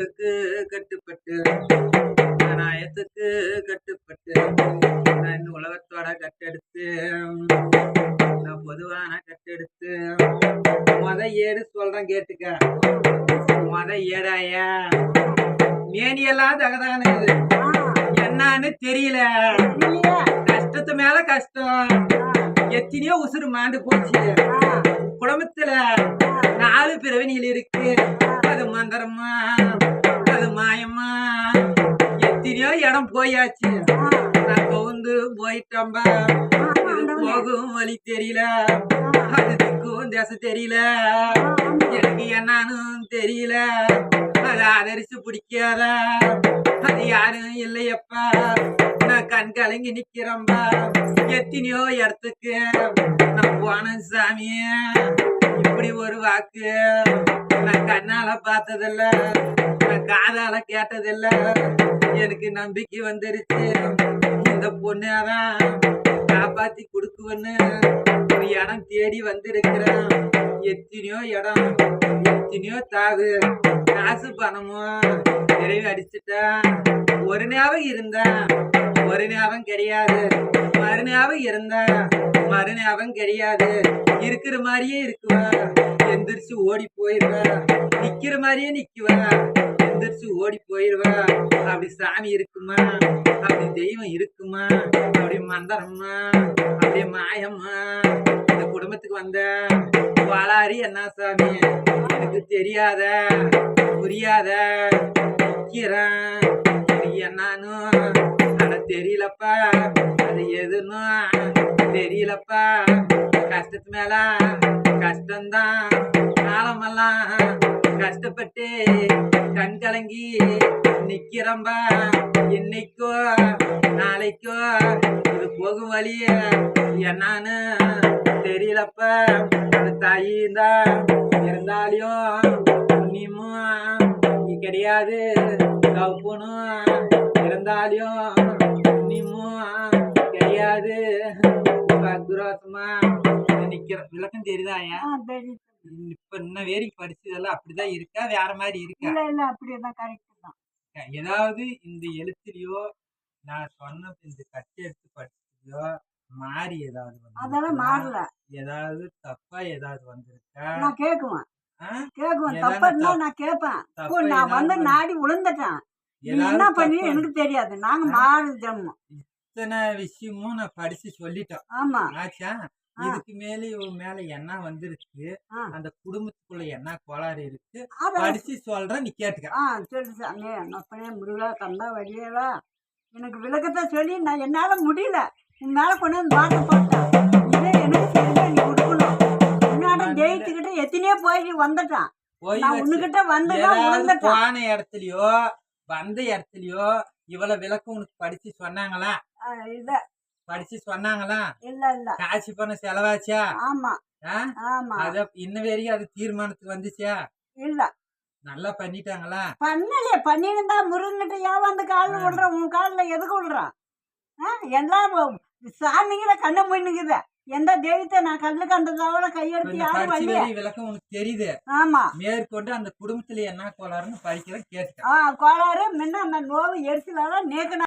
க்கு கட்டுப்பட்டு நாயத்துக்கு கட்டுப்பட்டு நான் இந்த உலகத்தோட கட்டெடுத்து நான் பொதுவான கட்டெடுத்து மொத ஏடு சொல்றேன் கேட்டுக்க. மொத ஏடாயா? மேனியெல்லாம் தகதானுக்குது என்னன்னு தெரியல. கஷ்டத்து மேல கஷ்டம். எத்தனையோ உசுறு மாண்டு போச்சு. குடும்பத்துல நாலு பிறவினிகள் இருக்கு. அது மந்திரமா? அது மாயமா? எத்தனையோ இடம் போயாச்சு. நான் கவுந்து போயிட்டம்பா போகும் வழி தெரியல. அது திக்கும் திசை தெரியல. எனக்கு என்னன்னு தெரியல. அது ஆதரிச்சு பிடிக்காத. அது யாரும் இல்லையப்பா. நான் கண் கலங்கி நிக்கிறம்பா எத்தனையோ இடத்துக்கு நான் போன சாமியே. இப்படி ஒரு வாக்கு. நான் கண்ணால பார்த்ததில்ல நான் காதால கேட்டதில்ல. எனக்கு நம்பிக்கை வந்துருச்சு. இந்த பொண்ணாதான் காப்பாத்தி கொடுக்குவன்னு ஒரு இடம் தேடி வந்திருக்கிறேன். எத்தனையோ இடம் எத்தனையோ தாவு காசு பணமும் நிறைவு அடிச்சுட்டேன் ஒரு ஞாபகம் இருந்தேன் ஒரு ஞாபகம் கிடையாது. மறு ஞாபகம் இருந்தா மறு ஞாபகம் கிடையாது. இருக்கிற மாதிரியே இருக்குவேன். எந்திரிச்சு ஓடி போயிருவேன் நிக்கிற மாதிரியே நிக்குவேன் எந்திரிச்சு ஓடி போயிருவேன் அப்படி சாமி இருக்குமா? அப்படி தெய்வம் இருக்குமா? அப்படி மந்திரமா அப்படி மாயம்மா? இந்த குடும்பத்துக்கு வந்த வாளாரி என்ன சாமி? எனக்கு தெரியாத புரியாத நிக்கிறேன். இது என்னன்னு ஆனா தெரியலப்பா. அது எதுன்னு தெரியலப்பா. கஷ்டத்து மேல கஷ்டம்தான் காலமெல்லாம் கஷ்டப்பட்டு கண் கலங்கி நிக்கிறம்பா. இன்னைக்கோ நாளைக்கோ இது போகும் வழி என்னன்னு தெரியலப்பா. அது தாயிதான் இருந்தாலையும் புண்ணியமும் கிடையாது. கவுப்பனும் இருந்தாலையும் புண்ணியமும் கிடையாது. அக்ரோசமா நிக்கிற விளக்கம் தெரியுது. இப்ப இன்ன வரைக்கும் படிச்சதெல்லாம் அப்படிதான் இருக்கா? வேற மாதிரி இருக்கா? இல்ல இல்ல அப்படியேதான் கரெக்ட் தான். ஏதாவது இந்த எழுத்துலயோ நான் சொன்ன இந்த கட்டி எடுத்து படிச்சதையோ மாறி ஏதாவது அதெல்லாம்? மாறல. ஏதாவது தப்பா ஏதாவது வந்திருக்கா? நான் கேக்குவேன்? கேக்குவேன். தப்பா நான் கேட்பேன். நான் வந்து நாடி ஏதாவது என்ன பண்ணி எனக்கு தெரியாது. நாங்க? மாறு ஜம்மம் இத்தனை விஷயமும் நான் படிச்சு சொல்லிட்டோம். ஆமா. ஆச்சா. இதுக்கு மேல இவன் மேல என்ன வந்துருச்சு ஆ. அந்த குடும்பத்துக்குள்ள என்ன கோளாறு இருக்கு படிச்சு சொல்றேன் நீ கேட்டுக்க. ஆ சரி சாமி என்னப்பனே முருகா கந்தா வழியலா எனக்கு விளக்கத்தை சொல்லி நான் என்னால முடியல. உன் மேல கொண்டு வந்து பாட்டு போட்டேன். இதே எனக்கு சரியா நீ கொடுக்கணும். உன்னாட நான் ஜெயிச்சுக்கிட்டு எத்தனையோ போய் வந்துட்டான். ஏதாவது விழுந்துட்டான். போன இடத்துலயோ வந்த இடத்துலயோ இவ்வளவு விளக்கம் உனக்கு படிச்சு சொன்னாங்களா? இல்ல. படிச்சு சொன்னாங்களா? இல்ல இல்ல. காசு பணம் செலவாச்சா? ஆமா? ஆமா. அத இன்ன வரைக்கும் அது தீர்மானத்துக்கு வந்துச்சா? இல்ல. நல்லா பண்ணிட்டாங்களா? பண்ணலையே. பண்ணிருந்தா முருங்கிட்ட ஏன் வந்து காலில். விடுறான் உன் காலில் எதுக்கு விடுறான் எல்லாம் சாமிங்கள கண்ண முன்னுக்குது. எந்த தெய்வத்தை நான் கண்ணு கண்டதோட இப்ப கையெடுத்து யாரும் வரலையே. விளக்கம் உனக்கு தெரியுது. ஆமா. மேற்கொண்டு அந்த குடும்பத்துல என்ன கோளாறுன்னு படிக்கிறேன் கேட்டுக்க ஆ கோளாறு முன்ன அந்த நோவு எரிச்சலால நேக்கு